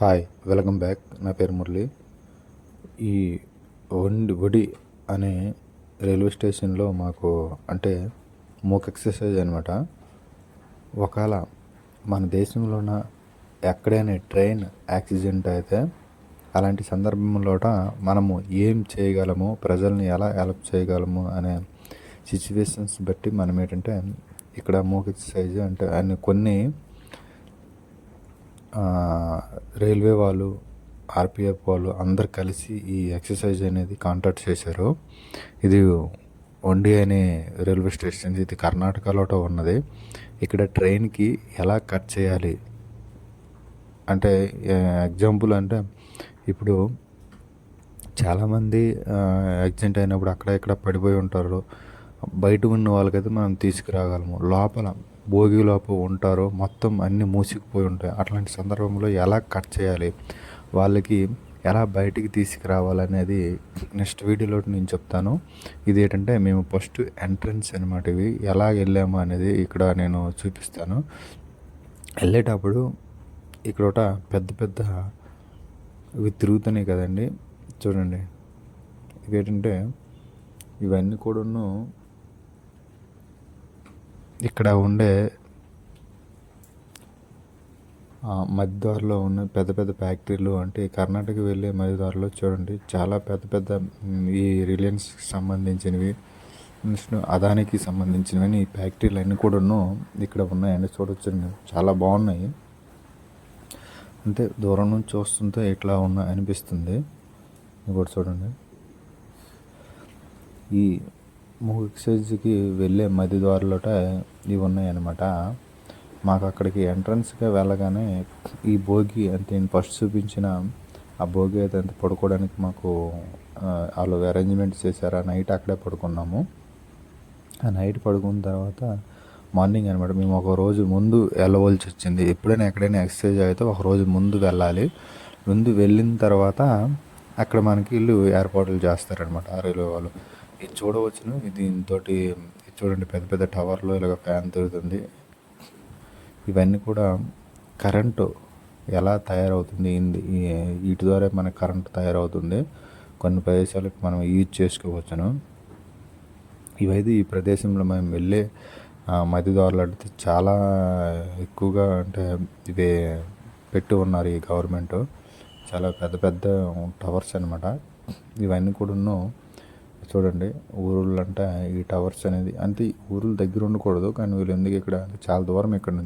Hi welcome back. నా పేరు మురళి. ఈ వండి ఒడి అనే రైల్వే స్టేషన్లో మాకు అంటే మూక్ ఎక్సర్సైజ్ అనమాట ఒకవేళ మన దేశంలోన ఎక్కడైనా ట్రైన్ యాక్సిడెంట్ అయితే అలాంటి సందర్భంలోట మనము ఏం చేయగలము ప్రజల్ని ఎలా హెల్ప్ చేయగలము అనే సిచ్యువేషన్స్ బట్టి మనం ఏంటంటే ఇక్కడ మూక్ ఎక్సర్సైజ్ అంటే అన్ని కొన్ని రైల్వే వాళ్ళు ఆర్పిఎఫ్ వాళ్ళు అందరు కలిసి ఈ ఎక్సర్సైజ్ అనేది కాంటాక్ట్ చేశారు. ఇది వండి అనే రైల్వే స్టేషన్ ఇది కర్ణాటకలో ఉన్నది. ఇక్కడ ట్రైన్కి ఎలా కట్ చేయాలి? అంటే ఎగ్జాంపుల్ అంటే ఇప్పుడు చాలామంది యాక్సిడెంట్ అయినప్పుడు అక్కడ ఇక్కడ పడిపోయి ఉంటారు. బయట ఉన్న వాళ్ళకైతే మనం తీసుకురాగలము. లోపల భోగిలోపు ఉంటారో ఉంటారు మొత్తం అన్నీ మూసుకుపోయి ఉంటాయి. అట్లాంటి సందర్భంలో ఎలా కట్ చేయాలి? వాళ్ళకి ఎలా బయటికి తీసుకురావాలనేది నెక్స్ట్ వీడియోలో నేను చెప్తాను. ఇది ఏంటంటే మేము ఫస్ట్ ఎంట్రన్స్ అనమాట ఇవి. ఎలా వెళ్ళాము అనేది ఇక్కడ నేను చూపిస్తాను. వెళ్ళేటప్పుడు ఇక్కడ ఒక పెద్ద పెద్ద ఇవి తిరుగుతున్నాయి కదండి. చూడండి. ఇవి ఏంటంటే ఇవన్నీ కూడాను ఇక్కడ ఉండే మధ్యదారిలో ఉన్న పెద్ద పెద్ద ఫ్యాక్టరీలు అంటే కర్ణాటక వెళ్ళే మధ్యదారిలో చూడండి చాలా పెద్ద పెద్ద ఈ రిలయన్స్కి సంబంధించినవి అదానికి సంబంధించినవి ఈ ఫ్యాక్టరీలు అన్నీ కూడాను ఇక్కడ ఉన్నాయండి చూడొచ్చు చాలా బాగున్నాయి. అంటే దూరం నుంచి చూస్తుంటే ఇట్లా ఉన్న అనిపిస్తుంది. కూడా చూడండి. ఈ మాకు ఎక్సైజ్కి వెళ్ళే మధ్య ద్వారాలట ఇవి ఉన్నాయన్నమాట. మాకు అక్కడికి ఎంట్రన్స్గా వెళ్ళగానే ఈ భోగి అంటే నేను ఫస్ట్ చూపించిన ఆ భోగి అయితే అంత పడుకోవడానికి మాకు వాళ్ళు అరేంజ్మెంట్ చేశారు. ఆ నైట్ అక్కడే పడుకున్నాము. ఆ నైట్ పడుకున్న తర్వాత మార్నింగ్ అనమాట మేము ఒక రోజు ముందు వెళ్ళవలసి వచ్చింది. ఎప్పుడైనా ఎక్కడైనా ఎక్సర్సైజ్ అయితే ఒక రోజు ముందు వెళ్ళాలి. ముందు వెళ్ళిన తర్వాత అక్కడ మనకి ఇల్లు ఏర్పాట్లు చేస్తారనమాట ఆ రైల్వే వాళ్ళు. ఇది చూడవచ్చును. ఇది దీంతో చూడండి పెద్ద పెద్ద టవర్లో ఇలాగ ఫ్యాన్ తిరుగుతుంది. ఇవన్నీ కూడా కరెంటు ఎలా తయారవుతుంది వీటి ద్వారా మనకి కరెంట్ తయారవుతుంది. కొన్ని ప్రదేశాలకు మనం యూజ్ చేసుకోవచ్చును. ఇవైతే ఈ ప్రదేశంలో మేము వెళ్ళే మధ్యదారులు అంటే చాలా ఎక్కువగా అంటే ఇవి పెట్టి ఉన్నారు ఈ గవర్నమెంట్. చాలా పెద్ద పెద్ద టవర్స్ అనమాట ఇవన్నీ కూడాను చూడండి ఊరులు అంటే ఈ టవర్స్ అనేది అంటే ఊరులు దగ్గర ఉండకూడదు కానీ వీళ్ళు ఎందుకు ఇక్కడ చాలా దూరం ఇక్కడ నుంచి